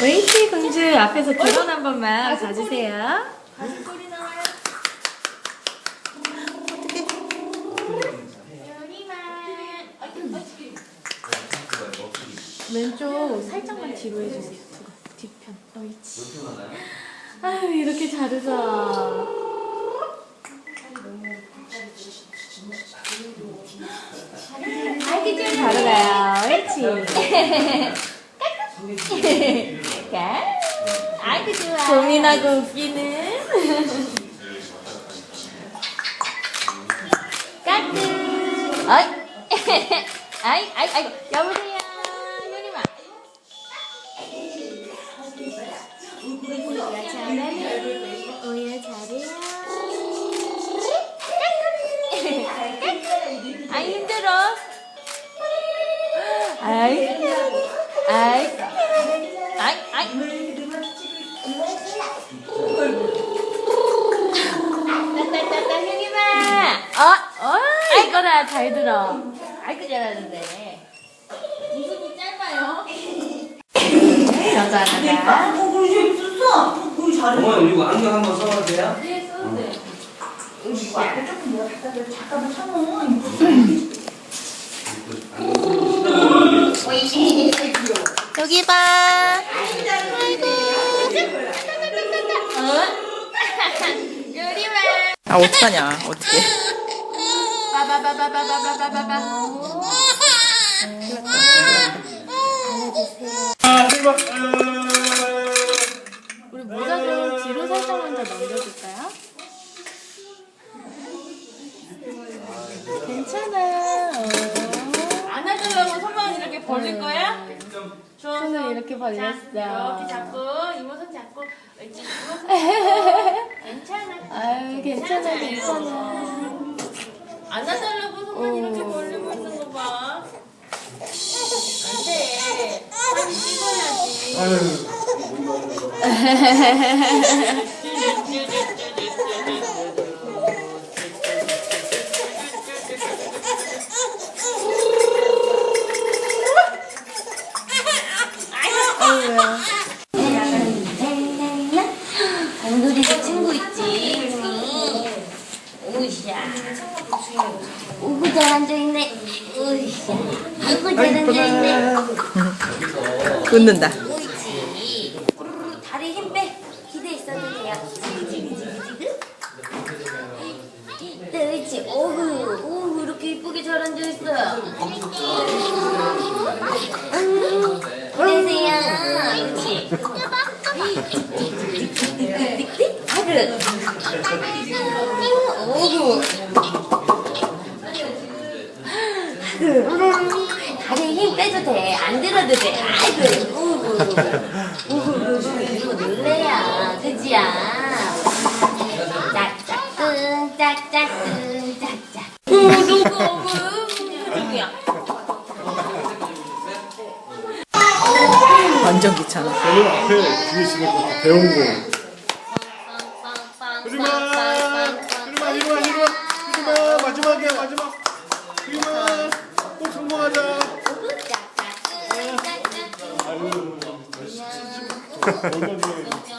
웨이티 공주 앞에서 드론 한 번만 봐주세요. 소리 나와요. 왼쪽 살짝만 뒤로 해주세요. 뒤편. 옳지. 아유 이렇게 자르자. 아이고 좀 자르가요. 옳지. 아이고 좋아. 고민하고 웃기는. 까꿍. 어이. 아이, 아이, 아이고. 여보세요. 요리마. 오야 잘하네. 오야 잘해요. 아이 힘들어. 아이. 아이. 아이, 아이. 따따따따 효기마. 어? 어 이거라 잘 들어. 아이고 잘하는데. 무슨 이 짧아요? 여자가. 어, 그리 재밌었어. 그리 잘해. 어머니 이거 안경 한번 써봐도 돼요? 네, 써도 이거 앞에 조금 뭐 줘. 잠깐만 참어. 여기 봐. 아이고. 어? 요리마. 아 어떡하냐 어떻게 빠바바바바바바바바. 우리 모자 좀 뒤로 살짝 먼저 넘겨줄까요? 괜찮아. 어. 안아주려고 손만 이렇게 벌릴 거야? 이렇게 자, 벌렸어. 이렇게 잡고 이모 손 잡고 옳지. 이모 손 잡고. 괜찮아. 아유 괜찮아 괜찮아. 안아달라고 손만 이렇게 벌리고 있는 거 봐. 안 돼. 사진 찍어야지. 잘 앉아있네. 으이, 아이고 잘 앉아있네. 웃는다. 다리 힘 빼. 기대 있었는데요. 그렇지. 오우, 어우, 이렇게 이쁘게 잘 앉아있어. 안녕하세요. 으이치. 띡띡띡띡띡. 하루. 어우. 돼. 아이고. 우구. 우구. 이거 놀래야. 그지야. 짝짝꿍, 짝짝꿍, 짝짝. 어, 누구, 누구야? 완전 귀찮아 저는 앞에 뒤에 집에 다 배운 거. 언더 주머니.